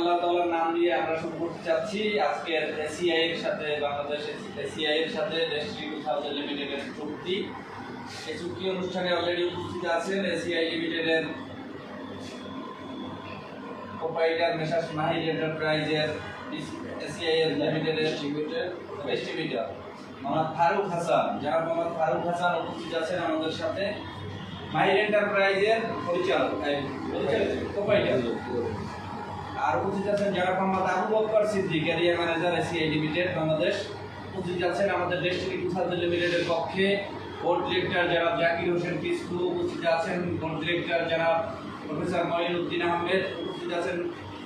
আল্লাহ তাআলার নাম নিয়ে আমরা শুরু করতে চাচ্ছি। আজকের এসিআই এর সাথে বাংলাদেশ এসিআই এর সাথে ডেস্ট্রি টু থাউজেন্ড লিমিটেডের চুক্তি। এই চুক্তি অনুষ্ঠানে অলরেডি উপস্থিত আছেন এসিআই লিমিটেডের প্রোপাইটার মেসার্স মাহির এন্টারপ্রাইজের এসিআই এর লিমিটেডের ডিস্ট্রিবিউটর ডিস্ট্রিবিউটর মোহাম্মদ ফারুক হাসান। যারা মোহাম্মদ ফারুক হাসান উপস্থিত আছেন আমাদের সাথে। মাহির এন্টারপ্রাইজের পরিচালক পরিচালক প্রোপাইটার আর উপস্থিত আছেন যারা Mohammad Abu Bakar Siddique, area manager ACI limited Bangladesh. উপস্থিত আছেন আমাদের ডিস্ট্রিক্ট টু লিমিটেডের পক্ষে। বোর্ড ডিরেক্টর যারা জাকির হোসেন কিসকু উপস্থিত আছেন বোর্ড ডিরেক্টর যারা প্রফেসর মঈনুদ্দিন আহমেদ উপস্থিত আছেন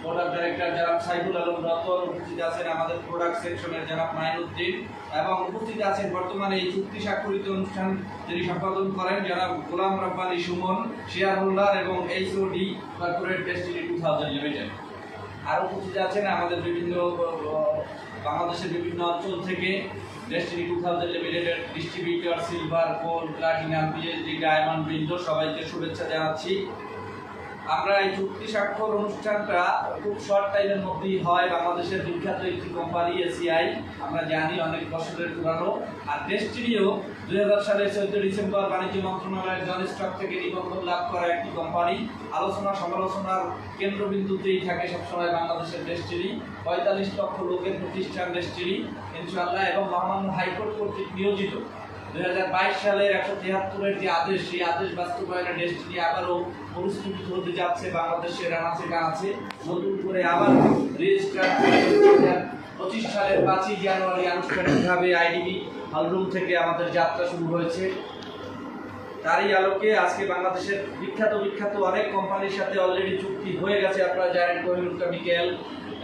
বোর্ড অফ ডাইরেক্টর যারা সাইফুল আলম রতন উপস্থিত আছেন আমাদের প্রোডাক্ট সেকশনের যারা মাইনুদ্দিন এবং উপস্থিত আছেন বর্তমানে এই চুক্তি স্বাক্ষরিত অনুষ্ঠান যিনি সম্পাদন করেন যারা গোলাম রব্বানি সুমন শেয়ার হোল্ডার এবং HOD corporate Destiny two thousand limited আর উপস্থিত আছেন আমাদের বিভিন্ন বাংলাদেশের বিভিন্ন অঞ্চল থেকে ডেস্টিনি টু থাউজেন্ড লিমিটেডের distributor silver gold platinum PhD diamond বৃন্দ সবাইকে শুভেচ্ছা জানাচ্ছি। আমরা এই চুক্তি স্বাক্ষর অনুষ্ঠানটা খুব শর্ট টাইমের মধ্যেই হয়। বাংলাদেশের বিখ্যাত একটি কোম্পানি এসিআই আমরা জানি অনেক বছরের পুরানো। আর ডেস্টিনিও দুই হাজার সালের চোদ্দ ডিসেম্বর বাণিজ্য মন্ত্রণালয়ের জন স্টক থেকে নিবন্ধন লাভ করা একটি কোম্পানি আলোচনা সমালোচনার কেন্দ্রবিন্দুতেই থাকে সবসময় বাংলাদেশের ডেস্টিনি পঁয়তাল্লিশ লক্ষ লোকের প্রতিষ্ঠান ডেস্টিনি ইনশাআল্লাহ, এবং মহামান্য হাইকোর্ট কর্তৃক নিয়োজিত। দুই হাজার বাইশ সালের একশো তিয়াত্তরের যে আদেশ, সেই আদেশ বাস্তবায়নের ডেস্টিনি আবারও পরিস্থিতি হতে যাচ্ছে। বাংলাদেশের আনাচে কানাচে নতুন করে আবার রেজিস্ট্রার পঁচিশ সালের পাঁচই জানুয়ারি আনুষ্ঠানিকভাবে আইডিবি হলরুম থেকে আমাদের যাত্রা শুরু হয়েছে। তারই আলোকে আজকে বাংলাদেশের বিখ্যাত বিখ্যাত অনেক কোম্পানির সাথে অলরেডি চুক্তি হয়ে গেছে। আপনারা জানেন কোহিনুর কেমিক্যাল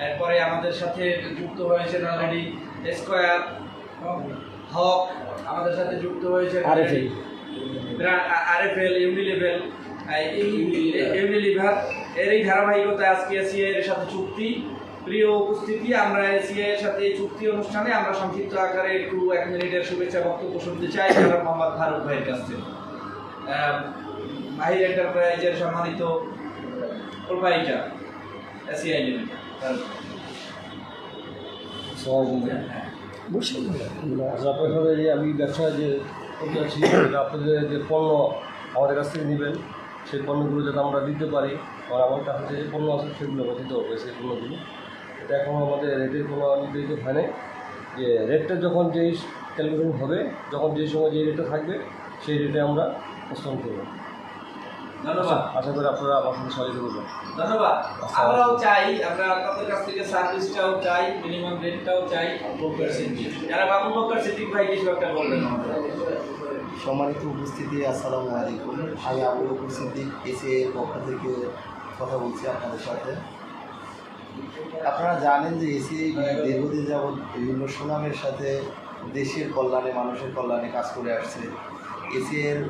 এরপরে আমাদের সাথে যুক্ত হয়েছেন অলরেডি স্কোয়ার হক আমাদের সাথে যুক্ত হয়েছে RFL আরএফএল ইউনিলেভেল ইউনিলিভার এর এই ধারাবাহিকতায় আজকে এসিআই এর সাথে চুক্তি। প্রিয় উপস্থিতি আমরা এসিআই এর সাথে এই চুক্তি অনুষ্ঠানে আমরা সংক্ষিপ্ত আকারে একটু এক মিনিটের শুভেচ্ছা বক্তব্য শুনতে চাই। যারা মোহাম্মদ ফারুক ভাইয়ের কাছ থেকে। মাহির এন্টারপ্রাইজের সম্মানিত প্রোপাইটার এসিআই লিমিটেড। আপনার সাথে যে আমি ব্যবসা যে যে আপনাদের যে পণ্য আমাদের কাছ থেকে নেবেন, সেই পণ্যগুলো যাতে আমরা দিতে পারি। আর আমার কাছে যে পণ্য আছে, সেগুলো আমরা দিতে হবে, সেই পণ্যগুলো। এটা এখন আমাদের রেটের কোনো নির্ধারিত হয় নাই। যে রেটটা যখন যেই ক্যালকুলেশন হবে, যখন যে সময় যে রেটটা থাকবে, সেই রেটে আমরা প্রস্তাব করব। ধন্যবাদ। আশা করি আপনারা আমার সাথে সহযোগিতা করবেন। ধন্যবাদ। আমরাও চাই আমরা আপনাদের কাছ থেকে সার্ভিসটাও চাই মিনিমাম রেটটাও চাই। বকর সিদ্দিক যারা বাবু বকর সিদ্দিক ভাই কিছু একটা বলবেন সম্মানিত উপস্থিতি আসসালামু আলাইকুম। আমি আবু বকর সিদ্দিক এসে পক্ষ থেকে কথা বলছি আপনাদের সাথে। আপনারা জানেন যে এসি দীর্ঘদিন যাবৎ বিভিন্ন সুনামের সাথে দেশের কল্যাণে মানুষের কল্যাণে কাজ করে আসছে। এসিআইয়ের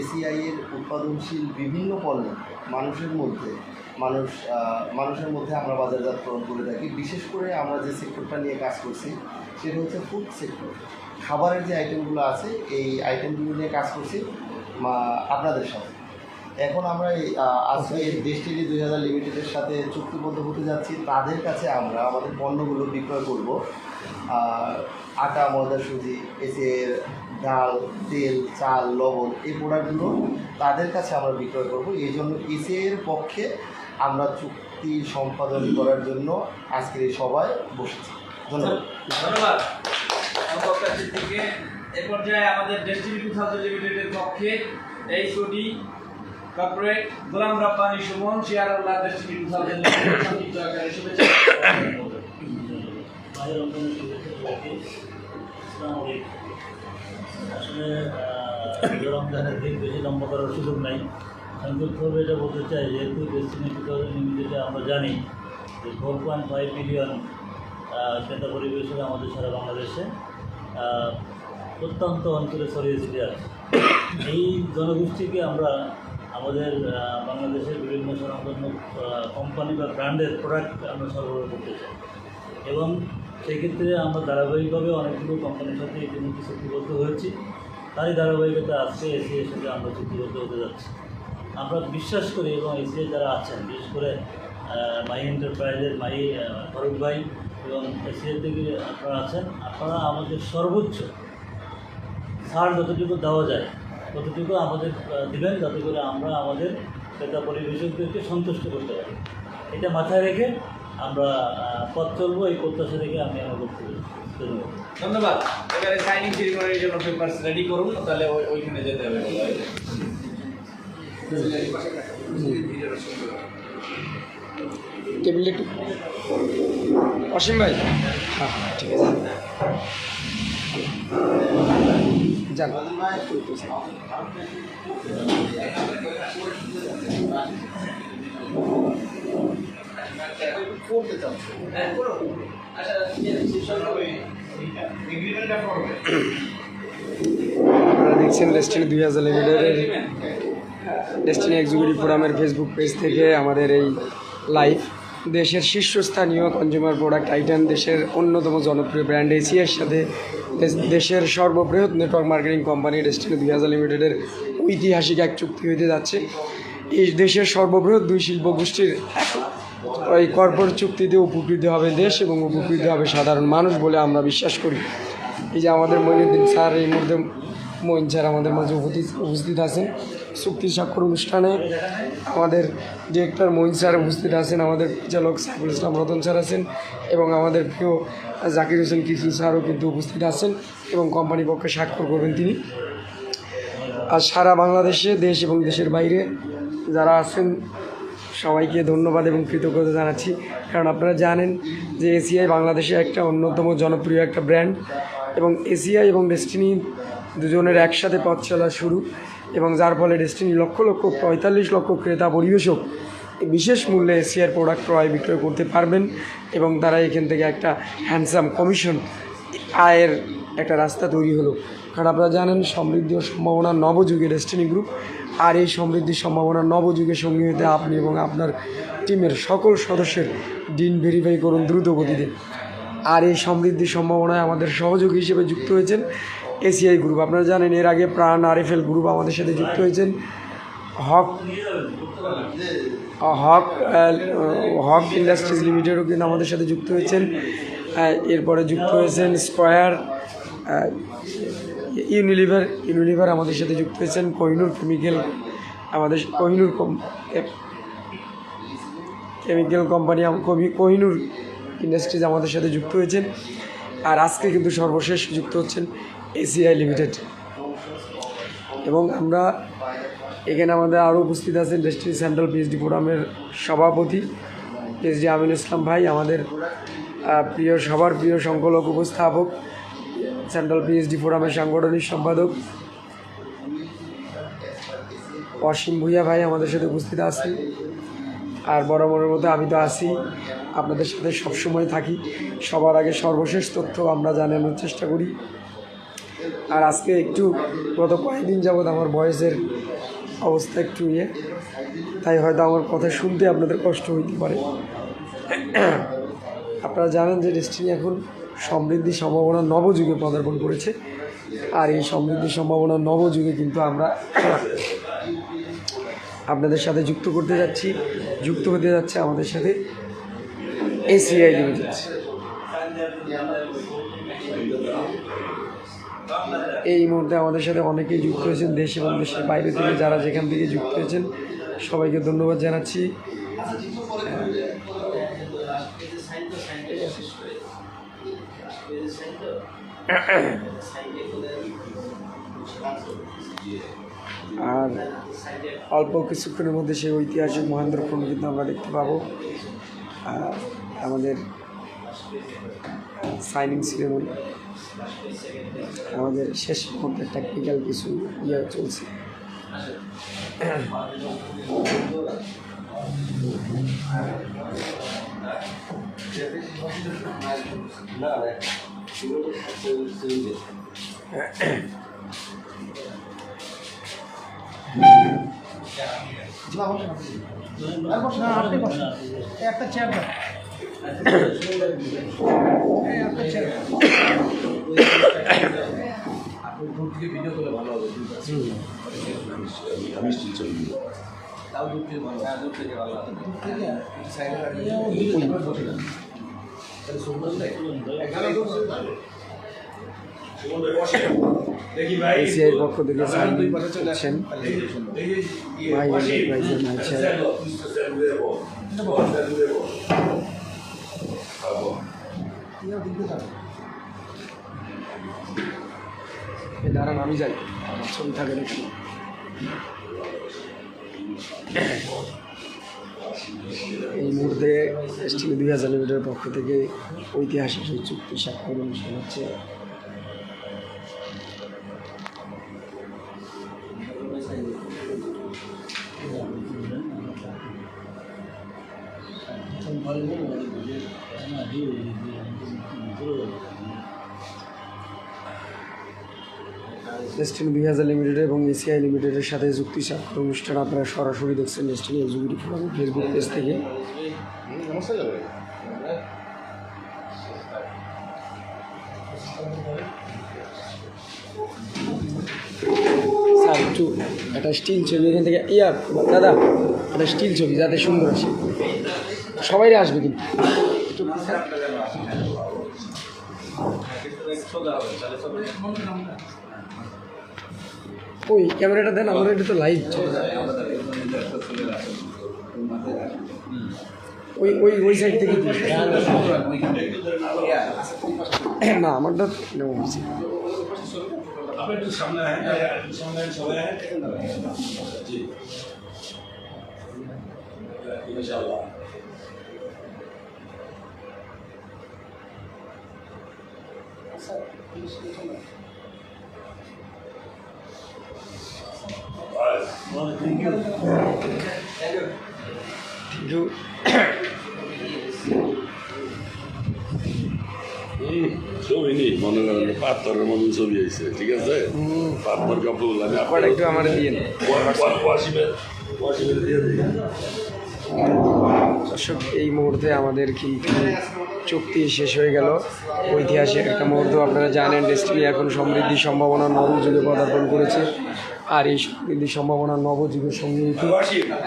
এসিআইয়ের উৎপাদনশীল বিভিন্ন পণ্য মানুষের মধ্যে। মানুষ মানুষের মধ্যে আমরা বাজারজাতকরণ করে থাকি। বিশেষ করে আমরা যে সেক্টরটা নিয়ে কাজ করছি সেটা হচ্ছে ফুড সেক্টর খাবারের যে আইটেমগুলো আছে এই আইটেমগুলো নিয়ে কাজ করছি আপনাদের সাথে। এখন আমরা আজকে দেশটিলি দুই হাজার লিমিটেডের সাথে চুক্তিবদ্ধ হতে যাচ্ছি। তাদের কাছে আমরা আমাদের পণ্যগুলো বিক্রয় করব। আটা ময়দা সুজি এসের ডাল তেল চাল লবণ এই প্রোডাক্টগুলো তাদের কাছে আমরা বিক্রয় করব। এই জন্য এসের পক্ষে আমরা চুক্তি সম্পাদন করার জন্য আজকের এই সভায় বসেছি। ধন্যবাদ। ধন্যবাদ। সিদ্দিককে এ পর্যায়ে আমাদের ডেস্টিনি টু থাউজেন্ড লিমিটেডের পক্ষে এই ছুটি কর্পোরেট গোলাম রব্বানি সুমন শেয়ার আল্লাহ ডেস্টিনি টু থাউজেন্ড লিমিটেড সংযুক্ত আকারে শুভেচ্ছা আসসালামু আলাইকুম। আসলে রমজানের দিন বেশি লম্বা করার সুযোগ নাই। সংক্ষিপ্তভাবে এটা বলতে চাই, যেহেতু থাউজেন্ড আমরা জানি যে ফোর পয়েন্ট ফাইভ মিলিয়ন ক্রেতা পরিবেশে আমাদের সারা বাংলাদেশে প্রত্যন্ত অঞ্চলে ছড়িয়ে আছে। এই জনগোষ্ঠীকে আমরা আমাদের বাংলাদেশের বিভিন্ন স্বনামধন্য কোম্পানি বা ব্র্যান্ডের প্রোডাক্ট আমরা সরবরাহ করতে চাই। এবং সেক্ষেত্রে আমরা ধারাবাহিকভাবে অনেকগুলো কোম্পানির সাথে ইতিমধ্যে চুক্তিবদ্ধ হয়েছি। তারই ধারাবাহিকতা আজকে এসিএর সাথে আমরা চুক্তিবদ্ধ হতে যাচ্ছি। আমরা বিশ্বাস করি এবং এসিএ যারা আছেন, বিশেষ করে মাই এন্টারপ্রাইজের মাই ফারুক ভাই এবং এসিএল থেকে আপনারা আছেন, আপনারা আমাদের সর্বোচ্চ ছাড় যতটুকু দেওয়া যায়, ততটুকু আমাদের দিবেন যাতে করে আমরা আমাদের ক্রেতা পরিবেশকদেরকে সন্তুষ্ট করতে পারি। এটা মাথায় রেখে আমরা পথ চলবো এই প্রত্যাশা রেখে আমি আমার বক্তব্য ধন্যবাদ। এবারে সাইনিং সেরিমনির জন্য পেপারস রেডি করুন তাহলে ওইখানে যেতে হবে। টেবিলে একটু অসীম ভাই। হ্যাঁ হ্যাঁ ঠিক আছে। যান। আপনারা দেখছেন ডেস্টিনি দুই হাজার লিমিটেডের ডেস্টিনি এক্সিকিউটিভ ফোরামের ফেসবুক পেজ থেকে আমাদের এই লাইভ দেশের শীর্ষস্থানীয় কনজিউমার প্রোডাক্ট আইটেম দেশের অন্যতম জনপ্রিয় ব্র্যান্ড এসিয়ার সাথে দেশের সর্ববৃহৎ নেটওয়ার্ক মার্কেটিং কোম্পানি ডেস্টিনি দুই হাজার লিমিটেডের ঐতিহাসিক এক চুক্তি হইতে যাচ্ছে। এই দেশের সর্ববৃহৎ দুই শিল্প গোষ্ঠীর ওই কর্পোরেট চুক্তিতে উপকৃত হবে দেশ এবং উপকৃত হবে সাধারণ মানুষ বলে আমরা বিশ্বাস করি। এই যে আমাদের মইনুদ্দিন স্যার এই মধ্যে মইন স্যার আমাদের মাঝে উপস্থিত উপস্থিত আছেন। চুক্তি স্বাক্ষর অনুষ্ঠানে আমাদের ডিরেক্টর মইন স্যার উপস্থিত আছেন, আমাদের চালক সাইফুল ইসলাম রতন স্যার আছেন এবং আমাদের প্রিয় জাকির হোসেন কিশোর স্যারও কিন্তু উপস্থিত আছেন এবং কোম্পানি পক্ষে স্বাক্ষর করবেন তিনি। আর সারা বাংলাদেশে, দেশ এবং দেশের বাইরে যারা আছেন সবাইকে ধন্যবাদ এবং কৃতজ্ঞতা জানাচ্ছি। কারণ আপনারা জানেন যে এসিআই বাংলাদেশে একটা অন্যতম জনপ্রিয় একটা ব্র্যান্ড এবং এসিআই এবং ডেস্টিনি দুজনের একসাথে পথ চলা শুরু এবং যার ফলে ডেস্টিনি লক্ষ লক্ষ পঁয়তাল্লিশ লক্ষ ক্রেতা পরিবেশক বিশেষ মূল্যে এসিআর প্রোডাক্ট ক্রয় বিক্রয় করতে পারবেন এবং তারা এখান থেকে একটা হ্যান্ডসাম কমিশন আয়ের একটা রাস্তা তৈরি হলো। কারণ আপনারা জানেন সমৃদ্ধ সম্ভাবনা নবযুগে ডেস্টিনি গ্রুপ আর এই সমৃদ্ধির সম্ভাবনা নবযুগের সঙ্গী হতে আপনি এবং আপনার টিমের সকল সদস্যের দিন ভেরিফাই করুন দ্রুত গতিতে। আর এই সমৃদ্ধির সম্ভাবনায় আমাদের সহযোগী হিসেবে যুক্ত হয়েছেন এসিআই গ্রুপ আপনারা জানেন, এর আগে প্রাণ আর আরএফএল গ্রুপ আমাদের সাথে যুক্ত হয়েছেন। হক হক হক ইন্ডাস্ট্রিজ লিমিটেডও কিন্তু আমাদের সাথে যুক্ত হয়েছেন। এরপরে যুক্ত হয়েছেন স্কোয়ার ইউনিলিভার ইউনিলিভার আমাদের সাথে যুক্ত হয়েছেন কোহিনুর কেমিক্যাল আমাদের কোহিনুর কম- কেমিক্যাল কোম্পানি কোহিনুর ইন্ডাস্ট্রিজ আমাদের সাথে যুক্ত হয়েছেন। আর আজকে কিন্তু সর্বশেষ যুক্ত হচ্ছেন এসিআই লিমিটেড। এবং আমরা এখানে আমাদের আরও উপস্থিত আছেন ডিস্ট্রিক্ট সেন্ট্রাল পিএইচডি ফোরামের সভাপতি পিএইচডি আমিন ইসলাম ভাই, আমাদের প্রিয়, সবার প্রিয় সংকলক, উপস্থাপক সেন্ট্রাল পিএইচডি ফোরামের সাংগঠনিক সম্পাদক অসীম ভূঁইয়া ভাই আমাদের সাথে উপস্থিত আছেন। আর বরাবরের মতো আমি তো আছি। আপনাদের সাথে সবসময় থাকি। সবার আগে সর্বশেষ তথ্য আমরা জানানোর চেষ্টা করি। আর আজকে একটু গত কয়েকদিন যাবৎ আমার বয়সের অবস্থা একটু ইয়ে। তাই হয়তো আমার কথা শুনতে আপনাদের কষ্ট হইতে পারে। আপনারা জানেন যে ডেস্টিনি এখন সমৃদ্ধি সম্ভাবনা নবযুগে পদার্পণ করেছে। আর এই সমৃদ্ধি সম্ভাবনা নবযুগে কিন্তু আমরা আপনাদের সাথে যুক্ত করতে যাচ্ছি। যুক্ত হতে যাচ্ছে আমাদের সাথে এসিআই লিমিটেড এই মুহূর্তে আমাদের সাথে অনেকেই যুক্ত হয়েছেন দেশ এবং দেশের বাইরে থেকে যারা যেখান থেকে যুক্ত হয়েছেন, সবাইকে ধন্যবাদ জানাচ্ছি। আর অল্প কিছুক্ষণের মধ্যে সেই ঐতিহাসিক মহেন্দ্রক্ষণ কিন্তু আমরা দেখতে পাবো। আমাদের সাইনিং সেরেমনি আমাদের শেষ মুহূর্তে টেকনিক্যাল কিছু ইয়ে চলছে। একটা চেয়ার একটা চেয়ার ভিডিও করলে ভালো হবে মিষ্টি চলবে তাও দূর থেকে ভালো দূর থেকে ভালো একটু সাইডে রাখলে তাহলে সুন্দর এসিআই পক্ষ থেকে সাইন করছেন ভাই এন্টারপ্রাইজের মাইক সাহেব এই দাঁড়ান আমি যাই। আমার ছবি থাকে দেখি এই মুহূর্তে এসটি দুই হাজার লিমিটের পক্ষ থেকে ঐতিহাসিক সেই চুক্তি স্বাক্ষর অনুষ্ঠান হচ্ছে। দুই হাজার লিমিটেড এবং এসিআই লিমিটেডের সাথে চুক্তি স্বাক্ষর অনুষ্ঠান আপনারা সরাসরি দেখছেন ডেস্টিনি এক্সিকিউটিভ ফোরামের ফেসবুক পেজ থেকে। একটু একটা স্টিল ছবি, এখান থেকে, ইয়া, দাদা, একটা স্টিল ছবি, যাতে সুন্দর আসে। সবাই আসবে কিন্তু। ওই ক্যামেরাটা দেন, আমাদের এটা তো লাইভ ওই ওই ওই সাইড থেকে না, আমারটা নেওয়া হয়েছে পাথরের মতন ছবি ঠিক আছে? কাপড় একটু আমার এই মুহূর্তে আমাদের কিন্তু চুক্তি শেষ হয়ে গেল? ঐতিহাসিক একটা মুহূর্ত আপনারা জানেন ডেস্টিনি এখন সমৃদ্ধি সম্ভাবনা নবযুগে পদার্পণ করেছে। আর এই সমৃদ্ধি সম্ভাবনা নবযুগের সঙ্গে কিন্তু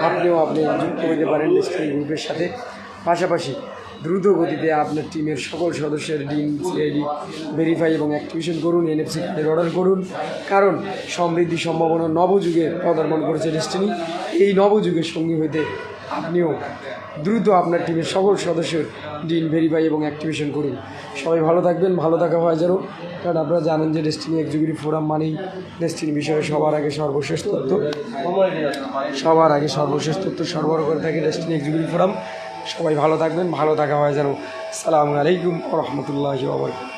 আপনিও আপনি যুক্ত হতে পারেন স্ত্রী গ্রুপের সাথে। পাশাপাশি দ্রুত গতিতে আপনার টিমের সকল সদস্যের ডিম সিআইডি ভেরিফাই এবং অ্যাক্টিভেশন করুন এনএফসি কার্ডের অর্ডার করুন। কারণ সমৃদ্ধি সম্ভাবনা নবযুগে পদার্পণ করেছে ডেস্টিনি এই নবযুগের সঙ্গী হইতে আপনিও দ্রুত আপনার টিমের সকল সদস্যের ডিন ভেরিফাই এবং অ্যাক্টিভেশন করুন। সবাই ভালো থাকবেন, ভালো থাকা হয় যেন। কারণ আপনারা জানেন যে ডেস্টিনি এক্সিকিউটিভ ফোরাম মানেই ডেস্টিনি বিষয়ে সবার আগে সর্বশেষ তথ্য। সবার আগে সর্বশেষ তথ্য সরবরাহ করে থাকে ডেস্টিনি এক্সিকিউটিভ ফোরাম সবাই ভালো থাকবেন, ভালো থাকা হয় যেন। সালামু আলাইকুম রহমতুল্লাহি ওবরকাতুহু